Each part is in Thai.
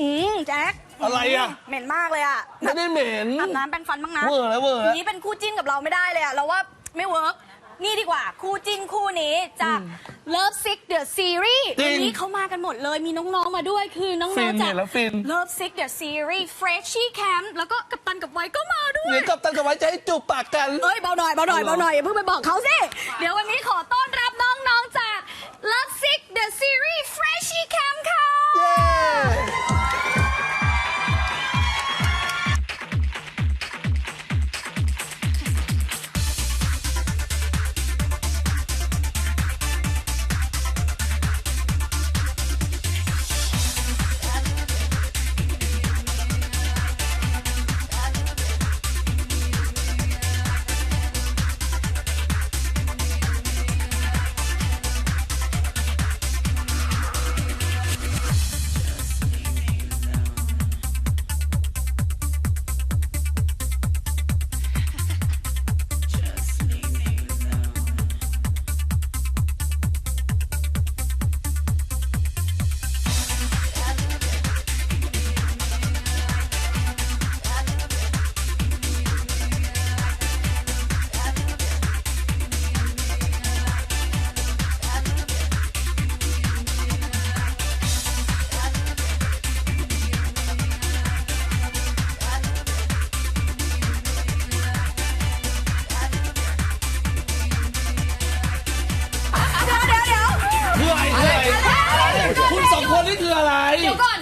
อืมแจ็คอะไรอะ เหม็นมากเลยอะไม่ได้เหม็นอาบน้ำแปรงฟันบ้างนะเวอร์แล้วเวอร์แล้วนี้เป็นคู่จิ้นกับเราไม่ได้เลยอะเราว่าไม่เวิร์กนี่ดีกว่าคู่จิ้นคู่นี้จาก Love Sick The Series จริง วันนี้เขามากันหมดเลยมีน้องๆมาด้วยคือน้ฟิองนๆเนี่จาก ยแล้วฟิน Love Sick The Series Freshie Camp แล้วก็กัปตันกับไว้ก็มาด้วย เดี๋ยวกับตันกับไว้จะให้จูบปากกัน เอ้ยเบาหน่อยเบาหน่อยเบาหน่อยอย่าเพิ่งไปบอกเขาสิ เดี๋ยววันนี้ขอต้อนรับน้อง ๆ จาก Love Sick The Series Freshie Camp ค่ะ เ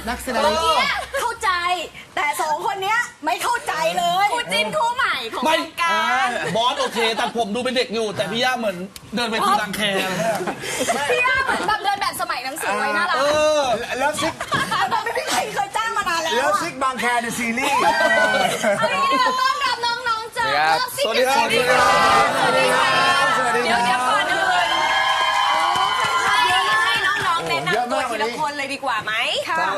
นนักแสดงเมื่อกี้เข้าใจ แต่สองคนเนี้ยไม่เข้าใจเลยคู่จิ้นคู่ใหม่ของไม่ วงการ บอสโอเคแต่ผมดูเป็นเด็กอยู่ แต่พี่ย่าเหมือนเดินไปทีดังแคร์อะไรเนี่ยพี่ย่าเหมือนแบบเดินแบบสมัยหนังสือไว้น่ารักเออ แล้วซิกเราไม่เคยเคยจ้างมานานแล้วแล้วอะซิกบางแคในซีรีส์ เอาอย่างนี้เดี๋ยวต้อนรับน้องๆจากสวัสดีครับ Love Sick สวัสดีครับ สวัสดีค่ะสวัสดีเดี๋ยวคเดี๋ยวรับก่อ ละนี้คนเลยดีกว่าไหม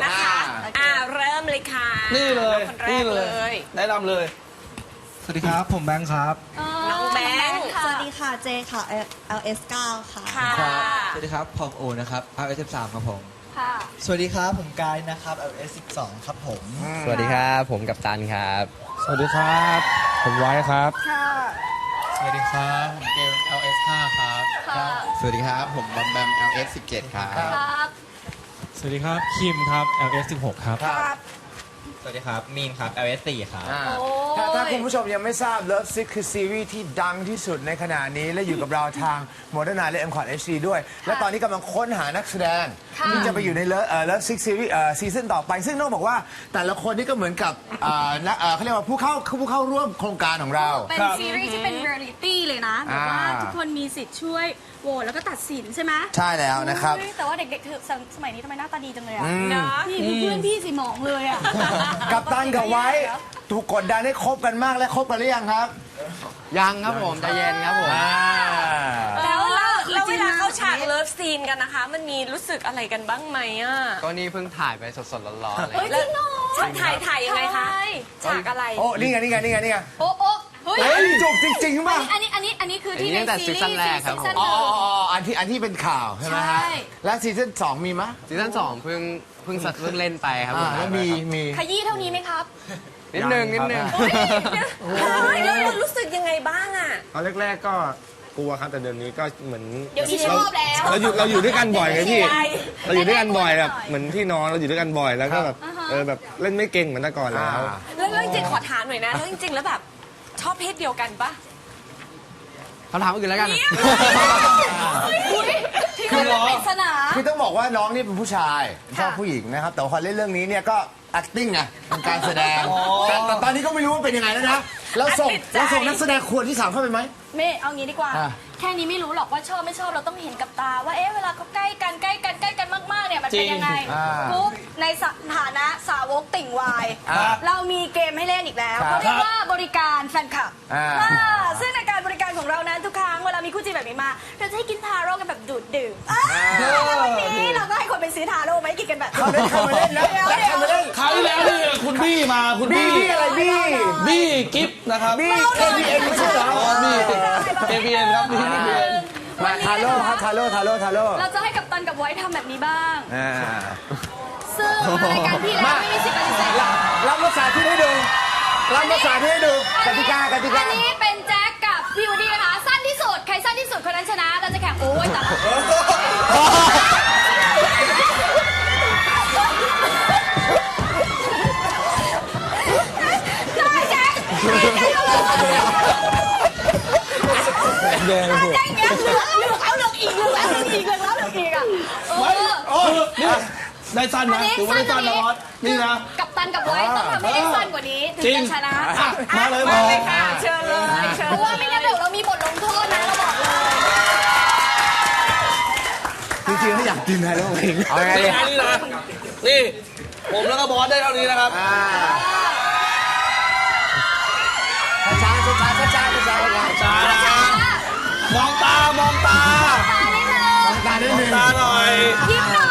นะคะ อ่าเริ่มเลยค่ะนี่เลยคนแรนี่กเลเลย ย แนะนำเลย สวัสดีครับ ผมแบงค์ครับ น้องแบงค์สวัสดีค่ะ เจค่ะ LS9 ค่ะ ค่ะ สวัสดีครับ ผมโอนะครับ RS13 ครับผมค่ะสวัสดีครับ ผมกายนะครับ LS12 ครับผม สวัสดีครับ ผมกับตันครับ สวัสดีครับ ผมไว้ครับค่ะสวัสดีครับ ผมเกม LS5 ครับค่ะสวัสดีครับ ผมบอมแบม LS17 ครับ ครับ สวัสดีครับ คิมครับ LS16 ครับ ครับ สวัสดีครับ มีนครับ LS4 ครับ อ่าโอ้ย ถ้าถ้าคุณผู้ชมยังไม่ทราบ Love Sick คือซีรีส์ที่ดังที่สุดในขณะนี้ และอยู่กับเราทาง Modern Night และ m c o t HD ด้วย และตอนนี้กำลังค้นหานักแสดงที่จะไปอยู่ใน Love เอ่อ Love Sick ซีรีส์เอ่อซีซั่นต่อไป ซึ่งต้องบอกว่าแต่ละคนนี่ก็เหมือนกับเอ่อนักเอ่อเขาเรียกว่าผู้เข้าผู้เข้าร่วมโครงการของเรา เป็นครับซีรีส์ที่เป็นเรียลิตี้เลยนะแบบว่าอ่า ทุกคนมีสิทธิ์ช่วย โหวตแล้วก็ตัดสินใช่ไหมใช่แล้วนะครับ เฮ้ยแต่ว่าเด็กๆเธอสมัยนี้ทำไมหน้าตาดีจังเลยอะเนาะนี่ดูเพื่อนพี่สิหมองเลยอะ กับตันกับไว้ ถูกกดดันให้คบกันมากและคบกันหรือยังครับยังครับผมใจเย็นครับผม อ่าแล้วแล้วคือแล้วจริเวงนะลาเข้าฉากเลิฟซีนกันนะคะ มันมีรู้สึกอะไรกันบ้างไหมอะก็นี่เพิ่งถ่ายไปสดๆร้อนๆเลยเฮ้ยจริงเหรอฉากถ่ายถ่ายยังไงคะใช่ฉากอะไร โอ้นี่ไงนี่ไงนี่ไงนี่ไง โอ้โอ้ เฮ้ยเฮ้ยจูบจริงๆป่ะอันนี้อันนี้อันนี้คือที่อันนี้ในตั้งแต่ซีซีซั่รีนส์แรกครับซีซั่นอ๋อหนึ่งอ๋ออ๋ออันที่อันที่เป็นข่าวใช่ไหมฮะใช่ แล้วซีซั่นสองมีมะซีซั่น2เพิ่งเพิ่งเพิ่งเล่นไปครับผอ่ามแล้วมีมี ขยี้เท่านี้ไหมครับนิดนึงนิดนึงแล้วเรารู้สึกยังไงบ้างอะ ตอนแรกๆก็กลัวครับแต่เดี๋ยวนี้ก็เหมือนเดี๋ยวนี้ชอบแล้ว เราอยู่เราอยู่ด้วยกันบ่อยไงพี่ใช่เราอยู่ด้วยกันบ่อยแบบหน่อยเหมือนพี่น้องเราอยู่ด้วยกันบ่อยแล้วก็แบบอ่าฮะเออแบบเล่นไม่เก่งเหมือนแต่ก่อนแล้วอ่าแล้วแล้วจริงๆขอถามหน่อยนะแล้วจริง ๆ แล้วแบบ ชอบเพศเดียวกันปะคำถามอื่นแล้วกัน อุ๊ยที่มันเป็นปริศนา คือต้องบอกว่าน้องนี่เป็นผู้ชายชอบผู้หญิงนะครับ แต่พอเล่นเรื่องนี้เนี่ยก็ acting ไงเป็นการแสดงแต่แต่ตอนนี้ก็ไม่รู้ว่าเป็นยังไงแล้วนะแล้วส่งติดใจ แล้วส่งนักแสดงควรที่สามเข้าไปไหมเมย์เอางี้ดีกว่า อะ แค่นี้ไม่รู้หรอกว่าชอบไม่ชอบเราต้องเห็นกับตา ว่าเอ๊ะเวลาเขาใกล้กันใกล้กันใกล้กันมากๆเนี่ยมันเป็นยังไงอ่าปุ๊บในสถานะสาวกติ่งวายอ่าเรามีเกมให้เล่นอีกแล้วครับ เขาเรียกว่าบ ริการแฟนคลับอ่า อ่าซึ่งในการบริการของเรานั้นทุกครั้งเวลามีคู่จีนแบบนี้มาเราจะให้กินทาโร่กันแบบดูดดื่มอ่าแล้ววันนี้เราก็ให้คนไปซื้อทาโร่มาให้กินกันแบบเขาเล่นเขามาเล่นนะเดี๋ยวแล้วเดี๋ยว เขามาเล่นคราวที่แล้วนี่คุณบี้มาคุณบี้บี้บี้อะไรบี้บี้กิฟต์นะครับบี้ KPN ไม่ใช่เหรออ๋อบี้ KPN ครับบี้ KPN มาทาโร่ครับทาโร่ทาโร่ทาโร่เราจะให้กับตันกับไว้ทำแบบนี้บ้าง อ่าซึ่งมารายการพี่แล้วไม่มีสิทธิ์ปฏิเสธรับภาษาที่ให้ดู รับภาษาที่ให้ดูกติกากติอักานนี้เป็นแจ็คกับพี่วูดดี้นะคะ สั้นที่สุด ใครสั้นที่สุดคนนั้นชนะ เราจะแข่งโอ้ยแต่ละได้แจ็คแจ็คอย่างเงี้ยเหลือเหลือเอาเหลืออีกเหลือแล้วเหลืออีกเหลือแล้วเหลืออีกอะเออโอ้นี่ ได้สั้นอันนะนี้ถือว่าสั้ได้นกสั้ว่านนี้นะบอสนี่นะ กับตันกับไว้ต้องทำให้ได้สั้นกว่านี้ถึงจริงจะชนะอะมาเลยมามาเลยค่ะเชิญเลยเชิเพญราะว่าไม่งั้นเดี๋ยวเรามีบทลงโทษนะเราบอกเลยจริงๆเขาอยากกินไฮโลเพลงเอาไงนี่นะนี่นะนี่ ผมแล้วก็บอสได้เท่านี้นะครับช้าช้าช้าช้าช้าช้าจ้านะมองตามองตาตานิดนึงตาหน่อยยิ้มหน่อยยิ้มหน่อย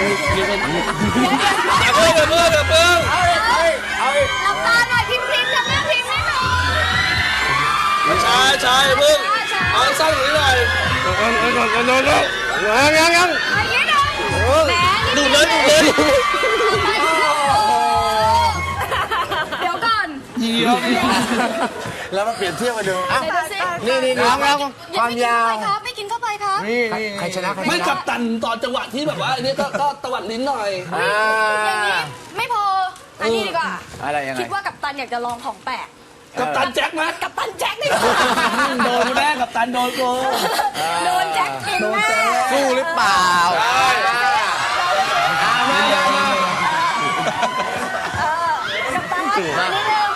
อย่าเพิ่งอย่าเพิ่งอย่าเพิ่งเอาอีกเอาอีกเอาอีกหลับตาหน่อยพิมพ์พิมพ์ทำหน้าพิมพ์ให้หน่อยใช่ใช่อย่าเพิ่งเอาสั้นกว่านี้หน่อยยังยังยังเอาอย่างนี้หน่อยแหมนี่ดูดเลยดูดเลยเดี๋ยวก่อนเยี่ยมแล้วมาเปรียบเทียบกันดูอะเดี๋ยวดูสินี่นี่นี่ความยาวไม่กิ นเข้าไปครับนี่นี่ใครชนะใครชนะไม่กับตันตอนจังหวะที่แบบว่าอันนี้ก็ก็ตวัดลิ้นหน่อย อ่าอย่างนี้ไม่พอ อันนี้ดีกว่า อะไรยังไงคิดว่ากับตันอยากจะลองของแปลก กับตันแจ็คไหมกับตันแจ็คดีกว่าโดนแน่กับตันโดนโกโดนแจ็คกินแน่สู้หรือเปล่ากับตันนิดนึงนิดนึง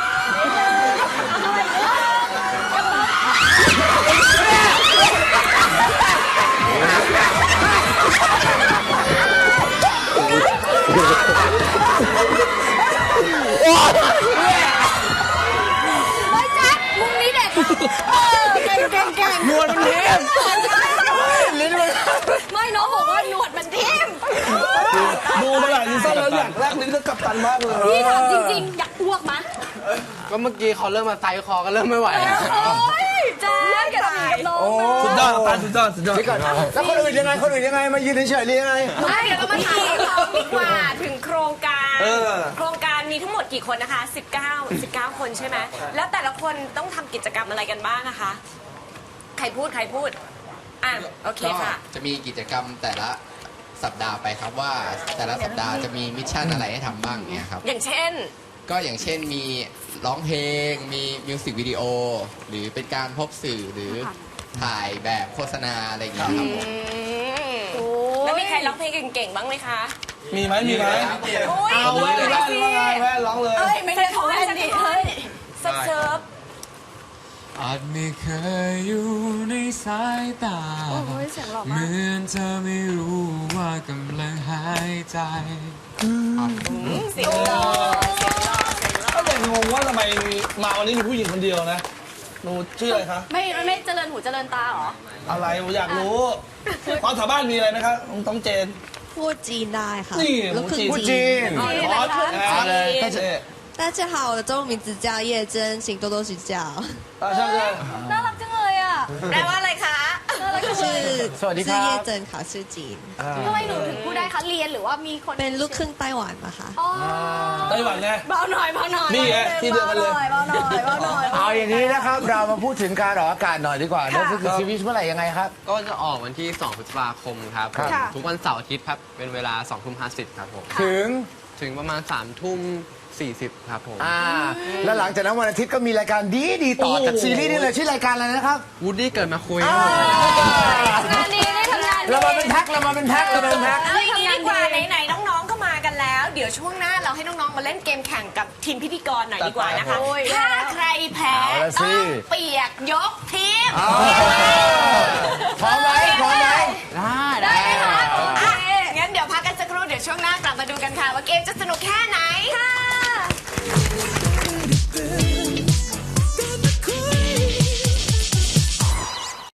ลกลิ้นกับกัปตันมากเลยพี่ถามจริงๆ อยากอ้วกมั้ยก็เมื่อกี้เขาเริ่มมาไซคอก็เริ่มไม่ไหวแล้วโอ้ยแจ็คกับหนีกับน้องสุดยอดกัปตันสุดยอดสุดยอดเดี๋ยวก่อนแล้วคนอื่นยังไงคนอื่นยังไงมายืนเฉยๆหรือยังไงอะเดี๋ยวเรามาถามน้องดีกว่าถึงโครงการเออโครงการมีทั้งหมดกี่คนนะคะ 19 19 คนใช่ไหมแล้วแต่ละคนต้องทำกิจกรรมอะไรกันบ้างนะคะ ใครพูดใครพูดอะโอเคก็ค่ะ จะมีกิจกรรมแต่ละ สัปดาห์ไปครับว่าแต่ละสัปดาห์จะมีมิชชั่นอะไรให้ทำบ้างเนี่ยครับ อย่างเช่น ก็อย่างเช่นมีร้องเพลง มีมิวสิกวิดีโอ หรือเป็นการพบสื่อหรือถ่ายแบบโฆษณาอะไรอย่างเงี้ยครับผมแล้วมีใครร้องเพลงเก่งๆบ้างไหมคะ มีไหมมีไหมโอ้ยเอาแว่นแว่นว่าไงแว่นร้องเลย เอ้ย ไม่ใช่ของแว่นดิเฮ้ยเซิร์ฟเซิร์ฟ อาจไม่เคยอยู่ใน สายตา โอ้ยเสียงหล่อ เห มาก มือนเธอไม่รู้ว่ากำลังหายใจ เสียงหล่อเสียงหล่อเสียงหล่อ ก็เลยงงว่าทำไมมาวันนี้มีผู้หญิงคนเดียวนะหนูชื่ออะไรคะ ไม่ไม่เจริญหูเจริญตาเหรอ อะไรผมอยากรู้ความสามารถมีอะไรไหมครับต้องเจน พูดจีนได้ค่ะ นี่ ลูกครึ่ง พูด จีน อ๋อ นี่ ขอ นะคะ เอาเลยเจ๊ 大家好，我的中文名字叫叶真，请多多指教。 อ่าใช่ใช่ น่ารักจังเลยอ่ะ แปลว่าอะไรคะชื่อสวัสดีครับ ชื่อเยเจินค่ะชื่อจีนทำไมหนูถึงพูดได้คะเรียนหรือว่ามีคนเป็นลูกครึ่งไต้หวันมาค่ะไต้หวันไง เบาหน่อยเบาหน่อยนี่ไงที่เดียวกันเลย เบาหน่อยเบาหน่อยเบาหน่อย เอาอย่างนี้นะครับ เรามาพูดถึงการออกอากาศหน่อยดีกว่านั่นคือชีวิตเมื่อไหร่ยังไงครับ ก็จะออกวันที่ 2 พฤษภาคมครับ ครับ ทุกวันเสาร์อาทิตย์ครับ เป็นเวลา2ทุ่ม50 ครับผม ถึง ถึงประมาณ3ทุ่ม 40 ครับผมอ่าแล้วหลังจากนั้นวันอาทิตย์ก็มีรายการดีดีๆต่อจากซีรีส์นี้เลยชื่อรายการอะไรนะครับวูดดี้เกิดมาคุยอ่างานนี้ได้ทำงานดีเรามาเป็นแพ็คเรามาเป็นแพ็คเรามาเป็นแพ็ค เอาอย่างนี้ดีกว่าไหนๆน้องๆก็มากันแล้ว เดี๋ยวช่วงหน้าเราให้น้องๆมาเล่นเกมแข่งกับทีมพิธีกรหน่อยดีกว่านะคะโอ้ยถ้าใครแพ้เอาละสิ ต้องเปียกยกทีมพร้อมไหมพร้อมไหม ได้ไหมคะอะงั้นเดี๋ยวพักกันสักครู่เดี๋ยวช่วงหน้ากลับมาดูกันค่ะว่าเกมจะสนุกแค่ไหนค่ะ Bittin.